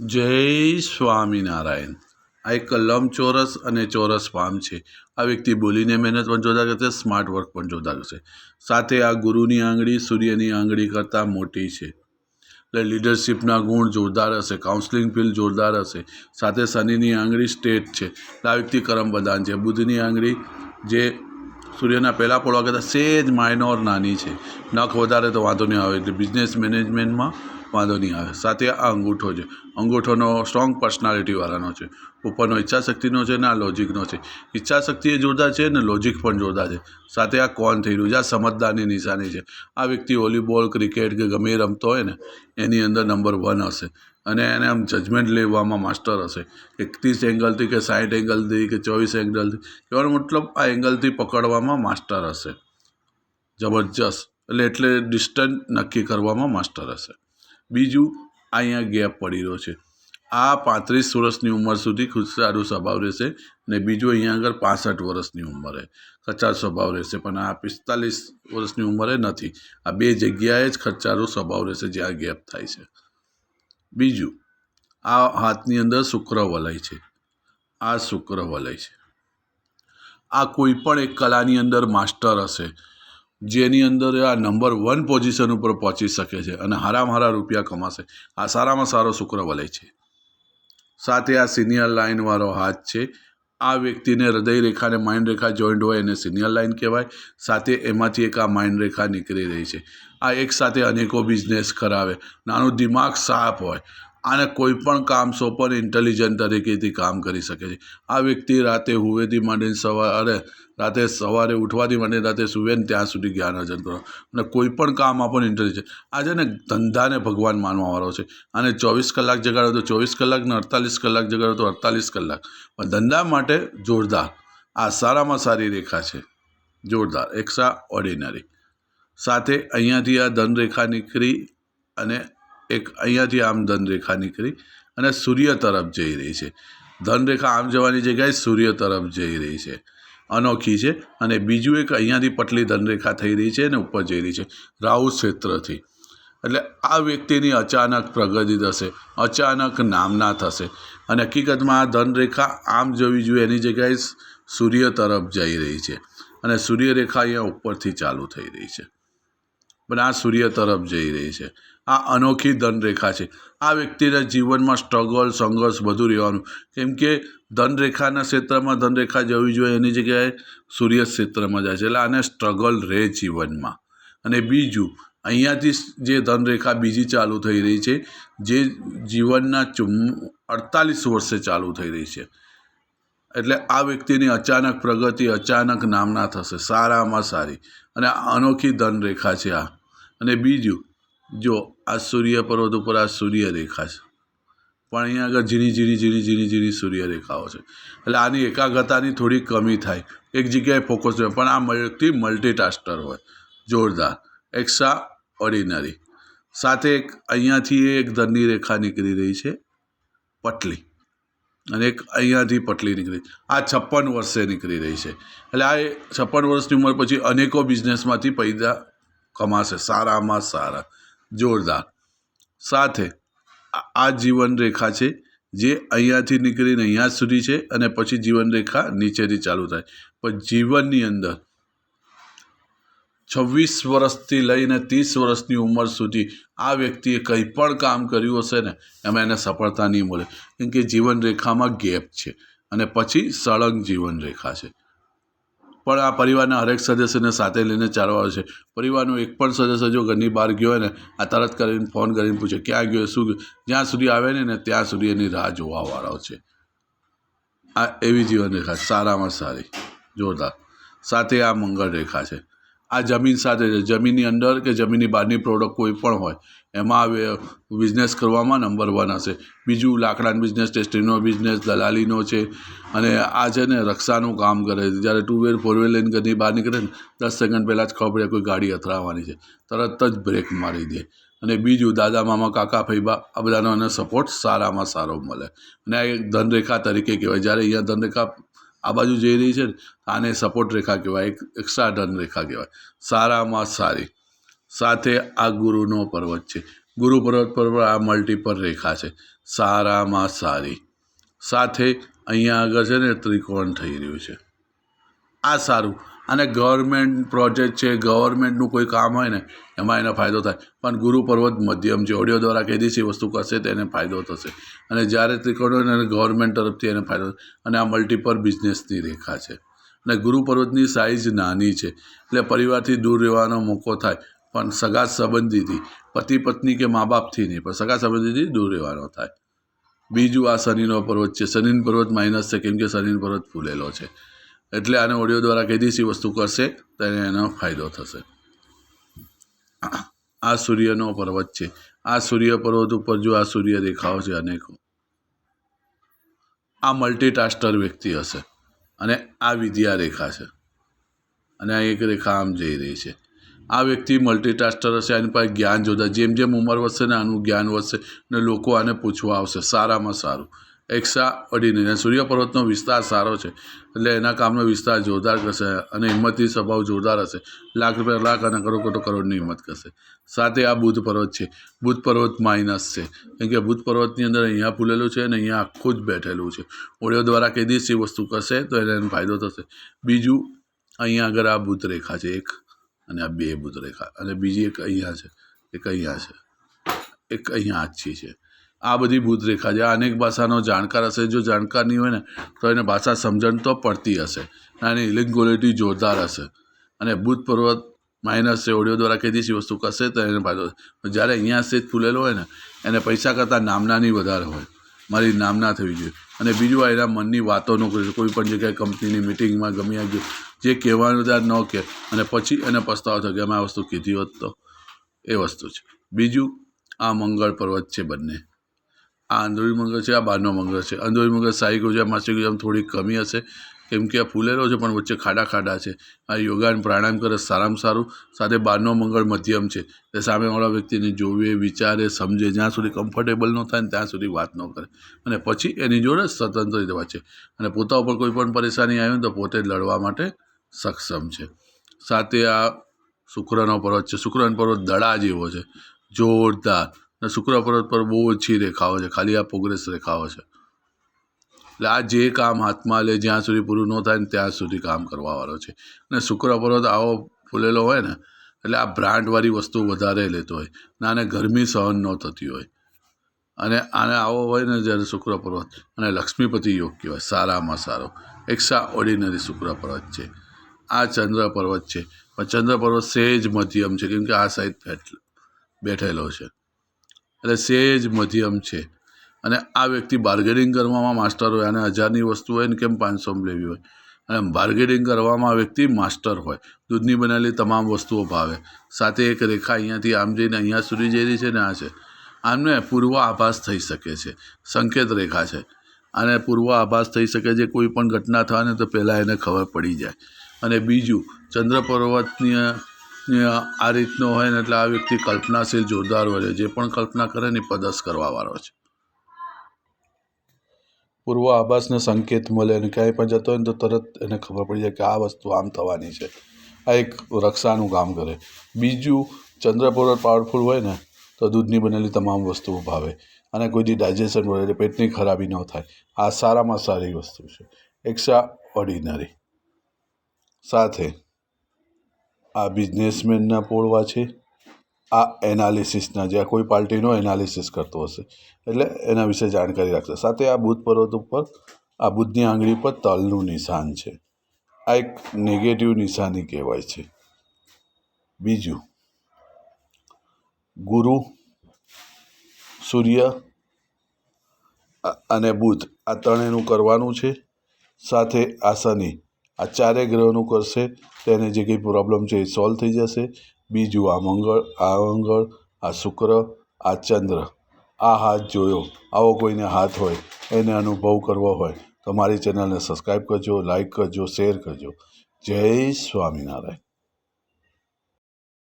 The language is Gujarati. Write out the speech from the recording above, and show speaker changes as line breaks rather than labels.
જય સ્વામિનારાયણ. આ એક લંબચોરસ અને ચોરસ પામ છે. આ વ્યક્તિ બોલીને મહેનત પણ જોતા કરશે સ્માર્ટ વર્ક પણ જોરદાર કરશે. સાથે આ ગુરુની આંગળી સૂર્યની આંગળી કરતાં મોટી છે. એટલે લીડરશિપના ગુણ જોરદાર હશે કાઉન્સલિંગ ફિલ્ડ જોરદાર હશે. સાથે શનિની આંગળી સ્ટેટ છે. આ વ્યક્તિ કરમ પ્રધાન છે. બુધની આંગળી જે સૂર્યના પહેલાં પડવા કરતાં સેજ માઇનોર નાની છે. નખ વધારે તો વાંધો નહીં આવે. એટલે બિઝનેસ મેનેજમેન્ટમાં વાંધો નહીં આવે. સાથે આ અંગૂઠો છે. અંગૂઠોનો સ્ટ્રોંગ પર્સનાલિટીવાળાનો છે. ઉપરનો ઈચ્છાશક્તિનો છે ને આ લોજિકનો છે. ઈચ્છાશક્તિ એ જોરદાર છે ને લોજિક પણ જોરદાર છે. સાથે આ કોણ થઈ રહ્યું છે? આ સમજદારની નિશાની છે. આ વ્યક્તિ વોલીબોલ, ક્રિકેટ કે ગમે રમતો હોય ને, એની અંદર નંબર વન હશે. અને એને આમ જજમેન્ટ લેવામાં માસ્ટર હશે. એકત્રીસ એંગલથી કે સાઠ એંગલથી કે ચોવીસ એંગલથી કહેવાનો મતલબ આ એંગલથી પકડવામાં માસ્ટર હશે. જબરજસ્ત. એટલે એટલે ડિસ્ટન્સ નક્કી કરવામાં માસ્ટર હશે. બીજું, અહીંયા ગેપ પડી રહ્યો છે. આ પાંત્રીસ વર્ષની ઉંમર સુધી ખુદ સારું સ્વભાવ રહેશે ને બીજું અહીંયા આગળ પાસઠ વર્ષની ઉંમરે ખર્ચાળ સ્વભાવ રહેશે, પણ આ પિસ્તાલીસ વર્ષની ઉંમરે નથી. આ બે જગ્યાએ જ ખર્ચાળો સ્વભાવ રહેશે જ્યાં ગેપ થાય છે. બીજું, આ હાથની અંદર શુક્ર વલય છે. આ શુક્ર વલય છે. આ કોઈ પણ એક કલાની અંદર માસ્ટર હશે. જેની અંદર આ નંબર વન પોઝિશન ઉપર પહોંચી શકે છે અને હારામ હારા રૂપિયા કમાશે. આ સારામાં સારો શુક્ર વલય છે. સાથે આ સિનિયર લાઇનવાળો હાથ છે. આ વ્યક્તિને હૃદય રેખા અને માઇન્ડ રેખા જોઈન્ટ હોય એને સિનિયર લાઇન કહેવાય. સાથે એમાંથી એક આ માઇન્ડ રેખા નીકળી રહી છે. આ એક સાથે અનેકો બિઝનેસ કરાવે. નાનું દિમાગ સાફ હોય. આને કોઈ પણ કામ સોંપો ને ઇન્ટેલિજન્ટ તરીકેથી કામ કરી શકે છે. આ વ્યક્તિ રાતે હુવેથી માંડીને સવારે, રાતે સવારે ઉઠવાથી માંડીને રાતે સુવે ને ત્યાં સુધી જ્ઞાન અર્જન કરો. અને કોઈ પણ કામ આપો ને ઇન્ટેલિજન્ટ આજે ને ધંધાને ભગવાન માનવાવાળો છે. અને ચોવીસ કલાક જગાડો તો ચોવીસ કલાક ને અડતાલીસ કલાક જગાડો તો અડતાલીસ કલાક. પણ ધંધા માટે જોરદાર, આ સારામાં સારી રેખા છે. જોરદાર એક્સ્ટ્રા ઓર્ડિનરી સાથે અહીંયાથી આ ધનરેખા નીકળી અને એક અહીંયાથી આમ ધનરેખા નીકળી અને સૂર્ય તરફ જઈ રહી છે. ધનરેખા આમ જવાની જગ્યાએ સૂર્ય તરફ જઈ રહી છે. અનોખી છે અને બીજું એક અહીંયાથી પટલી ધનરેખા થઈ રહી છે અને ઉપર જઈ રહી છે. રાહુ ક્ષેત્રથી. એટલે આ વ્યક્તિની અચાનક પ્રગતિ થશે, અચાનક નામના થશે. અને હકીકતમાં આ ધનરેખા આમ જવી જોઈએ એની જગ્યાએ સૂર્ય તરફ જઈ રહી છે. અને સૂર્યરેખા અહીંયા ઉપરથી ચાલુ થઈ રહી છે. પણ આ સૂર્ય તરફ જઈ રહી છે. આ અનોખી ધનરેખા છે. આ વ્યક્તિના જીવનમાં સ્ટ્રગલ સંઘર્ષ બધું રહેવાનું. કેમ કે ધનરેખાના ક્ષેત્રમાં ધનરેખા જવી જોઈએ, એની જગ્યાએ સૂર્ય ક્ષેત્રમાં જાય છે. એટલે આને સ્ટ્રગલ રહે જીવનમાં. અને બીજું, અહીંયાથી જે ધનરેખા બીજી ચાલુ થઈ રહી છે, જે જીવનના ચુમ, અડતાલીસ વર્ષે ચાલુ થઈ રહી છે. એટલે આ વ્યક્તિની અચાનક પ્રગતિ અચાનક નામના થશે. સારામાં સારી. અને આ અનોખી ધનરેખા છે આ. અને બીજું જો આ સૂર્ય પર્વત ઉપર આ સૂર્ય રેખા છે. પણ અહીંયા આગળ ઝીણી ઝીણી ઝીણી ઝીણી ઝીણી સૂર્ય રેખાઓ છે. એટલે આની એકાગ્રતાની થોડી કમી થાય. એક જગ્યાએ ફોકસ હોય, પણ આ વ્યક્તિ મલ્ટીટાસ્ટર હોય. જોરદાર. એક્સ્ટ્રા ઓર્ડિનરી સાથે એક અહીંયાથી એક ધનની રેખા નીકળી રહી છે. પટલી. અને એક અહીંયાથી પટલી નીકળી. આ છપ્પન વર્ષે નીકળી રહી છે. એટલે આ છપ્પન વર્ષની ઉંમર પછી અનેકો બિઝનેસમાંથી પૈસા કમાશે. સારામાં સારા. જોરદાર. સાથે આ જીવન રેખા છે, જે અહીંયાથી નીકળીને અહીંયા સુધી છે અને પછી જીવન રેખા નીચેથી ચાલુ થાય. પણ જીવનની અંદર છવ્વીસ વર્ષથી લઈને ત્રીસ વર્ષની ઉંમર સુધી આ વ્યક્તિએ કંઈ પણ કામ કર્યું હશે ને, એમાં એને સફળતા નહીં મળે. કેમ કે જીવન રેખામાં ગેપ છે અને પછી સળંગ જીવન રેખા છે. પણ આ પરિવારના હરેક સદસ્યને સાથે લઈને ચાલવા છે. પરિવારનો એક પણ સદસ્ય જો ઘરની બહાર ગયો હોય ને, આ તરત કરીને ફોન કરીને પૂછે, ક્યાં ગયો? શું જ્યાં સુધી આવે ને ત્યાં સુધી એની રાહ જોવાવાળો છે. આ એવી જીવન રેખા સારામાં સારી. જોરદાર. સાથે આ મંગળ રેખા છે. આ જમીન સાથે છે. જમીનની અંદર કે જમીનની બહારની પ્રોડક્ટ કોઈ પણ હોય એમાં બિઝનેસ કરવામાં નંબર વન હશે. બીજું લાકડાનો બિઝનેસ ટેસ્ટિંગનો બિઝનેસ દલાલીનો છે. અને આ છે ને રક્ષાનું કામ કરે છે. જ્યારે ટુ વ્હીલ ફોર વ્હીલ લઈને ઘરની બહાર નીકળે ને, દસ સેકન્ડ પહેલાં જ ખબર પડે કોઈ ગાડી અથડાવવાની છે. તરત જ બ્રેક મારી દે. અને બીજું, દાદા, મામા, કાકા ફૈબા આ બધાનો એને સપોર્ટ સારામાં સારો મળે. અને આ એક ધનરેખા તરીકે કહેવાય. જ્યારે અહીંયા ધનરેખા આ બાજુ જઈ રહી છે ને આને સપોર્ટ રેખા કહેવાય. એક એક્સ્ટ્રા ધનરેખા કહેવાય. સારામાં સારી. સાથે આ ગુરુનો પર્વત છે. ગુરુ પર્વત પર આ મલ્ટીપલ રેખા છે. સારામાં સારી. સાથે અહીંયા આગળ છે ને ત્રિકોણ થઈ રહ્યું છે. આ સારું. અને ગવર્મેન્ટ પ્રોજેક્ટ છે ગવર્મેન્ટનું કોઈ કામ હોય ને, એમાં એનો ફાયદો થાય. પણ ગુરુ પર્વત મધ્યમ છે. ઓડિયો દ્વારા કહી દઈશ વસ્તુ કરશે તો એને ફાયદો થશે. અને જ્યારે ત્રિકોણ હોય ને ગવર્મેન્ટ તરફથી એને ફાયદો અને આ મલ્ટીપર બિઝનેસની રેખા છે. અને ગુરુ પર્વતની સાઇઝ નાની છે. એટલે પરિવારથી દૂર રહેવાનો મોકો થાય. પણ સગા સંબંધીથી, પતિ પત્ની કે મા બાપથી નહીં, પણ સગા સંબંધીથી દૂર રહેવાનો થાય. બીજું આ શનિનો પર્વત છે. શનિન પર્વત માઇનસ છે, કેમ કે શનિન પર્વત ફૂલેલો છે. એટલે આને ઓડિયો દ્વારા કહી દઈશ વસ્તુ કરશે તો એનો ફાયદો થશે. આ સૂર્યનો પર્વત છે. આ સૂર્ય પર્વત ઉપર જો આ સૂર્ય રેખાઓ છે અનેકો. આ મલ્ટીટાસ્ટર વ્યક્તિ હશે. અને આ વિદ્યા રેખા છે. અને આ એક રેખા આમ જઈ રહી છે. આ વ્યક્તિ મલ્ટીટાસ્ટર હશે, આની પાસે જ્ઞાન જોતા, જેમ જેમ ઉંમર વધશે ને આનું જ્ઞાન વધશે ને લોકો આને પૂછવા આવશે, સારામાં સારું. એક્સા અડીને અને સૂર્ય પર્વતનો વિસ્તાર સારો છે, એટલે એના કામનો વિસ્તાર જોરદાર કરશે અને હિંમતની સ્વભાવ જોરદાર હશે. લાખ રૂપિયા, લાખ અને કરોડ કરોડ કરોડની હિંમત કરશે. સાથે આ બુધ પર્વત છે, બુધ પર્વત માઇનસ છે, કેમ કે બુધ પર્વતની અંદર અહીંયા ફૂલેલું છે અને અહીંયા આખું જ બેઠેલું છે. ઓડિયો દ્વારા કહી દિવસ વસ્તુ કરશે તો એનો ફાયદો થશે. બીજું, અહીંયા આગળ આ બુધ રેખા છે, એક અને આ બે બુધ રેખા અને બીજી એક અહીંયા છે, એક અહીંયા છે, એક અહીંયા આછી છે આ બધી બુધ રેખા છે. આ અનેક ભાષાનો જાણકાર હશે. જો જાણકાર નહીં હોય ને, તો એને ભાષા સમજણ તો પડતી હશે. અને હિલિંગ જોરદાર હશે. અને બુધ પર્વત માઇનસ છે ઓડિયો દ્વારા કીધી વસ્તુ કરશે, તો એને ફાયદો જ્યારે અહીંયા સ્થિત ફૂલેલો હોય ને, એને પૈસા કરતાં નામનાની વધારે હોય. મારી નામના થવી જોઈએ. અને બીજું એના મનની વાતો ન કરી કોઈ પણ જગ્યાએ કંપનીની મિટિંગમાં ગમી ગયું જે કહેવાનું ત્યાં ન કહે. અને પછી એને પસ્તાવો થયો કે અમે આ વસ્તુ કીધી હોત તો. એ વસ્તુ છે. બીજું, આ મંગળ પર્વત છે બંને. આ અંધોરી મંગળ છે, આ બહારનો મંગળ છે. અંધોરી મંગળ સાઈ ગુજરાત માસિક ગુજરાત થોડી કમી હશે. કેમ કે આ ફૂલેલો છે, પણ વચ્ચે ખાડા ખાડા છે. આ યોગા પ્રાણાયામ કરે સારામાં સારું. સાથે બહારનો મંગળ મધ્યમ છે. તે સામેવાળા વ્યક્તિને જોવે, વિચારે, સમજે. જ્યાં સુધી કમ્ફર્ટેબલ ન થાય ને ત્યાં સુધી વાત ન કરે. અને પછી એની જોડે સ્વતંત્ર રીતે વાંચે અને પોતા ઉપર કોઈ પણ પરેશાની આવી તો પોતે લડવા માટે સક્ષમ છે. સાથે આ શુક્રનો પર્વત છે. શુક્રનો પર્વત દડા જેવો છે. જોરદાર. અને શુક્ર પર્વત પર બહુ ઓછી રેખાઓ છે. ખાલી આ પ્રોગ્રેસ રેખાઓ છે. એટલે આ જે કામ હાથમાં લે જ્યાં સુધી પૂરું ન થાય ને ત્યાં સુધી કામ કરવાવાળો છે. અને શુક્ર પર્વત આવો ફૂલેલો હોય ને, એટલે આ બ્રાન્ડવાળી વસ્તુ વધારે લેતો હોય. ને આને ગરમી સહન ન થતી હોય. અને આને આવો હોય ને જ્યારે શુક્ર પર્વત, અને લક્ષ્મીપતિ યોગ કહેવાય. સારામાં સારો. એક્સ્ટ્રા ઓર્ડિનરી શુક્ર પર્વત છે. આ ચંદ્ર પર્વત છે. પણ ચંદ્ર પર્વત સેજ મધ્યમ છે, કેમ કે આ સાઈડ બેઠેલો છે. એટલે સેજ મધ્યમ છે. અને આ વ્યક્તિ બાર્ગેનિંગ કરવામાં માસ્ટર હોય, અને હજારની વસ્તુ હોય ને કેમ પાંચસોમાં લેવી હોય? અને બાર્ગેનિંગ કરવામાં વ્યક્તિ માસ્ટર હોય. દૂધની બનેલી તમામ વસ્તુઓ ભાવે. સાથે એક રેખા અહીંયાથી આમ જઈને અહીંયા સુધી જઈ રહી છે ને આ છે. આમને પૂર્વ આભાસ થઈ શકે છે. સંકેત રેખા છે. અને પૂર્વ આભાસ થઈ શકે છે. કોઈ પણ ઘટના થાય ને તો પહેલાં એને ખબર પડી જાય. અને બીજું ચંદ્ર પર્વતની આ રીતનો હોય ને એટલે આ વ્યક્તિ કલ્પનાશીલ જોરદાર હોય જે પણ કલ્પના કરે ને પદસ કરવાવાળો છે. પૂર્વ આભાસને સંકેત મળે અને ક્યાંય પણ જતો હોય ને તો તરત એને ખબર પડી જાય કે આ વસ્તુ આમ થવાની છે. આ એક રક્ષાનું કામ કરે. બીજું ચંદ્ર પર્વત પાવરફુલ હોય ને તો દૂધની બનેલી તમામ વસ્તુઓ ભાવે અને કોઈ ડાયજેશન એટલે પેટની ખરાબી ન થાય. આ સારામાં સારી વસ્તુ છે. એક્સ્ટ્રા ઓર્ડિનરી સાથે આ બિઝનેસમેનના પોળવા છે. આ એનાલિસિસના જ્યાં કોઈ પાર્ટીનો એનાલિસિસ કરતો હશે. એટલે એના વિશે જાણકારી રાખશે સાથે આ બુધ પર્વત ઉપર, આ બુધની આંગળી પર તલનું નિશાન છે. આ એક નેગેટિવ નિશાની કહેવાય છે. બીજું, ગુરુ, સૂર્ય અને બુધ આ ત્રણેયનું કરવાનું છે. સાથે આ શનિ. આ ચારેય ગ્રહોનું કરશે, તેને જે કંઈ પ્રોબ્લેમ છે એ સોલ્વ થઈ જશે. બીજું આ મંગળ આ મંગળ, આ શુક્ર, આ ચંદ્ર. આ હાથ જોયો. આવો કોઈને હાથ હોય, એને અનુભવ કરવો હોય, તો મારી ચેનલને સબસ્ક્રાઈબ કરજો લાઈક કરજો શેર કરજો. જય સ્વામિનારાયણ.